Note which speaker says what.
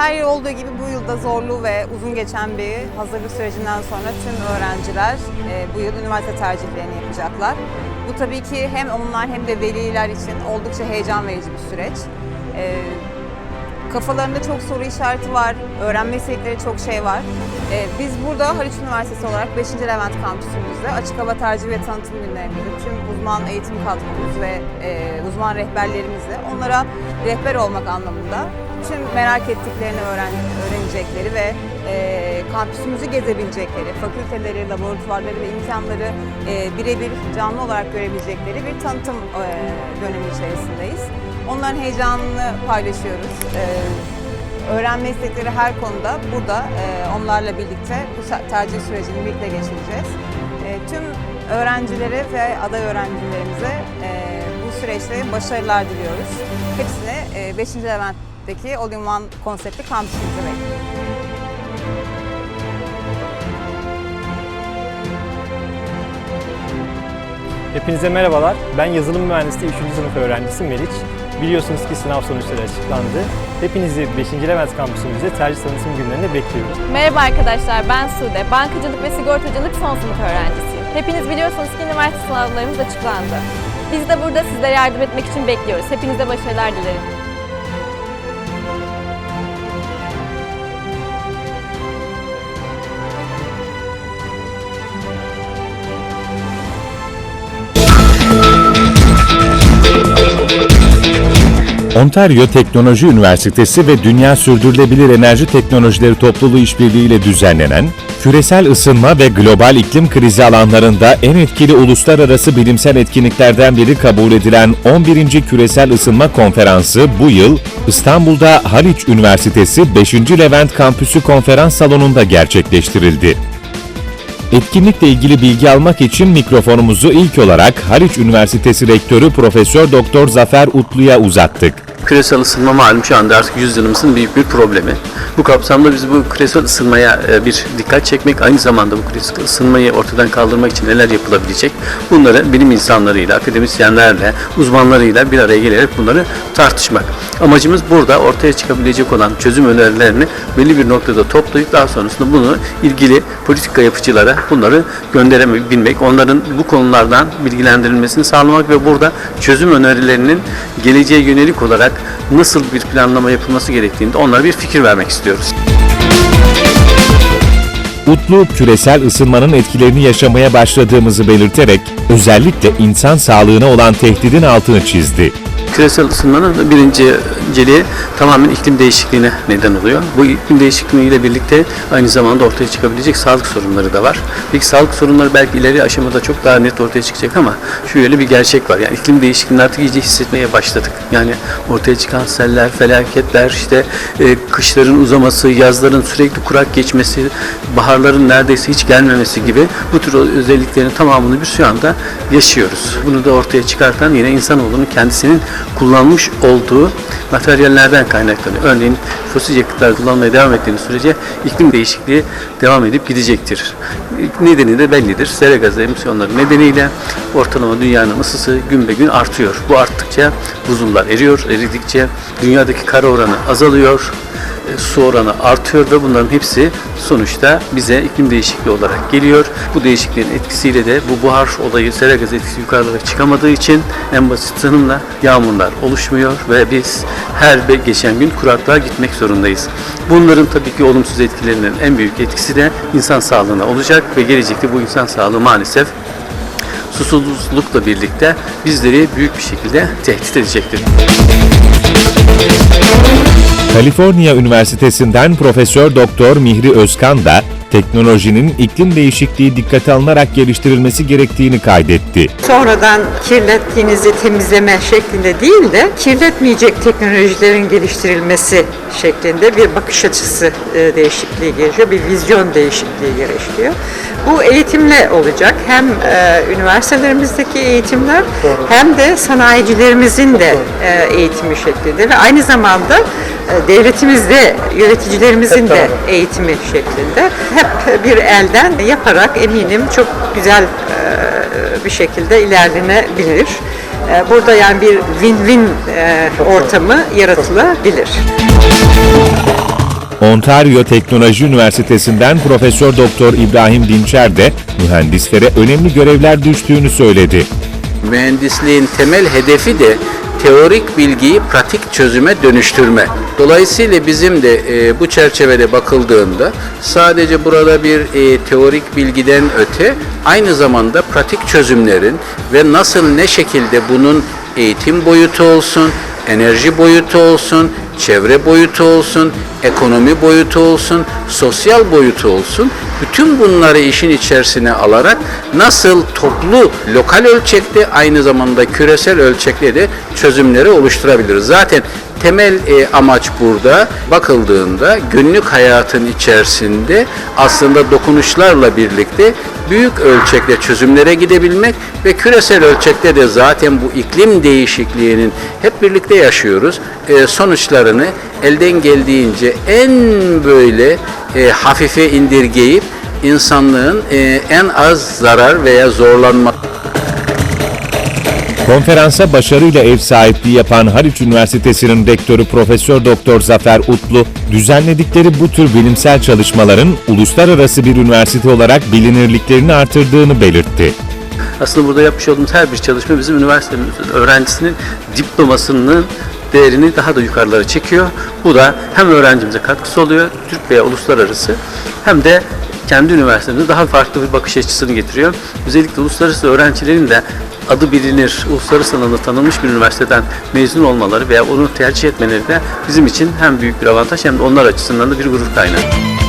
Speaker 1: Her yıl olduğu gibi bu yılda zorlu ve uzun geçen bir hazırlık sürecinden sonra tüm öğrenciler e, bu yıl üniversite tercihlerini yapacaklar. Bu tabii ki hem onlar hem de veliler için oldukça heyecan verici bir süreç. E, Kafalarında çok soru işareti var, öğrenme istedikleri çok şey var. E, biz burada Haliç Üniversitesi olarak 5. Levent kampüsümüzde açık hava tercih ve tanıtım günlerimizde tüm uzman eğitim kadromuz ve e, uzman rehberlerimizle onlara rehber olmak anlamında tüm merak ettiklerini öğren, öğrenecekleri ve e, kampüsümüzü gezebilecekleri, fakülteleri, laboratuvarları ve imkanları e, birebir canlı olarak görebilecekleri bir tanıtım e, dönemi içerisindeyiz. Onların heyecanını paylaşıyoruz. E, öğrenme istekleri her konuda burada e, onlarla birlikte bu tercih sürecini birlikte geçireceğiz. E, tüm öğrencilere ve aday öğrencilerimize e, bu süreçte başarılar diliyoruz. Hepsini e, 5. Levent'teki All in One konseptli kampüsümüze bekliyoruz.
Speaker 2: Hepinize merhabalar. Ben yazılım mühendisliği 3. sınıf öğrencisi Meriç. Biliyorsunuz ki sınav sonuçları açıklandı. Hepinizi 5. Levent kampüsümüzde tercih tanıtım günlerine bekliyoruz.
Speaker 3: Merhaba arkadaşlar, ben Sude. Bankacılık ve sigortacılık son sınıf öğrencisiyim. Hepiniz biliyorsunuz ki üniversite sınavlarımız açıklandı. Biz de burada sizlere yardım etmek için bekliyoruz. Hepinize başarılar dilerim.
Speaker 4: Ontario Teknoloji Üniversitesi ve Dünya Sürdürülebilir Enerji Teknolojileri Topluluğu işbirliğiyle düzenlenen, küresel ısınma ve global iklim krizi alanlarında en etkili uluslararası bilimsel etkinliklerden biri kabul edilen 11. Küresel Isınma Konferansı bu yıl İstanbul'da Haliç Üniversitesi 5. Levent Kampüsü Konferans Salonu'nda gerçekleştirildi. Etkinlikle ilgili bilgi almak için mikrofonumuzu ilk olarak Haliç Üniversitesi Rektörü Profesör Doktor Zafer Utlu'ya uzattık.
Speaker 5: Küresel ısınma malum şu anda artık yüzyılımızın büyük bir problemi. Bu kapsamda biz bu küresel ısınmaya e, bir dikkat çekmek, aynı zamanda bu küresel ısınmayı ortadan kaldırmak için neler yapılabilecek bunları bilim insanlarıyla, akademisyenlerle, uzmanlarıyla bir araya gelerek bunları tartışmak. Amacımız burada ortaya çıkabilecek olan çözüm önerilerini belli bir noktada toplayıp daha sonrasında bunu ilgili politika yapıcılara bunları gönderebilmek, onların bu konulardan bilgilendirilmesini sağlamak ve burada çözüm önerilerinin geleceğe yönelik olarak nasıl bir planlama yapılması gerektiğinde onlara bir fikir vermek istiyoruz.
Speaker 4: Utlu, küresel ısınmanın etkilerini yaşamaya başladığımızı belirterek özellikle insan sağlığına olan tehdidin altını çizdi.
Speaker 5: Küresel ısınmanın birinci önceliği tamamen iklim değişikliğine neden oluyor. Bu iklim değişikliğiyle birlikte aynı zamanda ortaya çıkabilecek sağlık sorunları da var. Peki sağlık sorunları belki ileri aşamada çok daha net ortaya çıkacak ama şöyle bir gerçek var. Yani iklim değişikliğini artık iyice hissetmeye başladık. Yani ortaya çıkan seller, felaketler, işte e, kışların uzaması, yazların sürekli kurak geçmesi, baharların neredeyse hiç gelmemesi gibi bu tür özelliklerin tamamını biz şu anda yaşıyoruz. Bunu da ortaya çıkartan yine insanoğlunun kendisinin kullanmış olduğu materyallerden kaynaklanıyor. Örneğin fosil yakıtlar kullanmaya devam ettiğiniz sürece iklim değişikliği devam edip gidecektir. Nedeni de bellidir. Sera gazı emisyonları nedeniyle ortalama dünyanın ısısı gün be gün artıyor. Bu arttıkça buzullar eriyor. Eridikçe dünyadaki kara oranı azalıyor su oranı artıyor ve bunların hepsi sonuçta bize iklim değişikliği olarak geliyor. Bu değişikliğin etkisiyle de bu buhar olayı, sera gazı etkisi yukarılara çıkamadığı için en basit tanımla yağmurlar oluşmuyor ve biz her geçen gün kuraklığa gitmek zorundayız. Bunların tabii ki olumsuz etkilerinin en büyük etkisi de insan sağlığına olacak ve gelecekte bu insan sağlığı maalesef susuzlukla birlikte bizleri büyük bir şekilde tehdit edecektir.
Speaker 4: Kaliforniya Üniversitesi'nden Profesör Doktor Mihri Özkan da teknolojinin iklim değişikliği dikkate alınarak geliştirilmesi gerektiğini kaydetti.
Speaker 6: sonradan kirlettiğinizi temizleme şeklinde değil de kirletmeyecek teknolojilerin geliştirilmesi şeklinde bir bakış açısı e, değişikliği gerekiyor, bir vizyon değişikliği gerekiyor. Bu eğitimle olacak. Hem e, üniversitelerimizdeki eğitimler hem de sanayicilerimizin de e, eğitimi şeklinde ve aynı zamanda devletimizde yöneticilerimizin de eğitimi şeklinde hep bir elden yaparak eminim çok güzel e, bir şekilde ilerlenebilir. E, Burada yani bir win-win e, ortamı yaratılabilir.
Speaker 4: Ontario Teknoloji Üniversitesi'nden Profesör Doktor İbrahim Dinçer de mühendislere önemli görevler düştüğünü söyledi.
Speaker 7: Mühendisliğin temel hedefi de teorik bilgiyi pratik çözüme dönüştürme. Dolayısıyla bizim de e, bu çerçevede bakıldığında sadece burada bir e, teorik bilgiden öte aynı zamanda pratik çözümlerin ve nasıl ne şekilde bunun eğitim boyutu olsun, enerji boyutu olsun, çevre boyutu olsun, ekonomi boyutu olsun, sosyal boyutu olsun. Bütün bunları işin içerisine alarak nasıl toplu, lokal ölçekte aynı zamanda küresel ölçekte de çözümleri oluşturabiliriz. Zaten temel e, amaç burada bakıldığında günlük hayatın içerisinde aslında dokunuşlarla birlikte büyük ölçekte çözümlere gidebilmek ve küresel ölçekte de zaten bu iklim değişikliğinin hep birlikte yaşıyoruz. E, sonuçlarını elden geldiğince en böyle e, hafife indirgeyip insanlığın e, en az zarar veya zorlanma
Speaker 4: Konferansa başarıyla ev sahipliği yapan Haliç Üniversitesi'nin rektörü Profesör Doktor Zafer Utlu, düzenledikleri bu tür bilimsel çalışmaların uluslararası bir üniversite olarak bilinirliklerini artırdığını belirtti.
Speaker 7: Aslında burada yapmış olduğumuz her bir çalışma bizim üniversitemiz öğrencisinin diplomasının değerini daha da yukarılara çekiyor. Bu da hem öğrencimize katkısı oluyor, Türk veya uluslararası hem de kendi üniversitemize daha farklı bir bakış açısını getiriyor. Özellikle uluslararası öğrencilerin de adı bilinir, uluslararası alanda tanınmış bir üniversiteden mezun olmaları veya onu tercih etmeleri de bizim için hem büyük bir avantaj hem de onlar açısından da bir gurur kaynağı.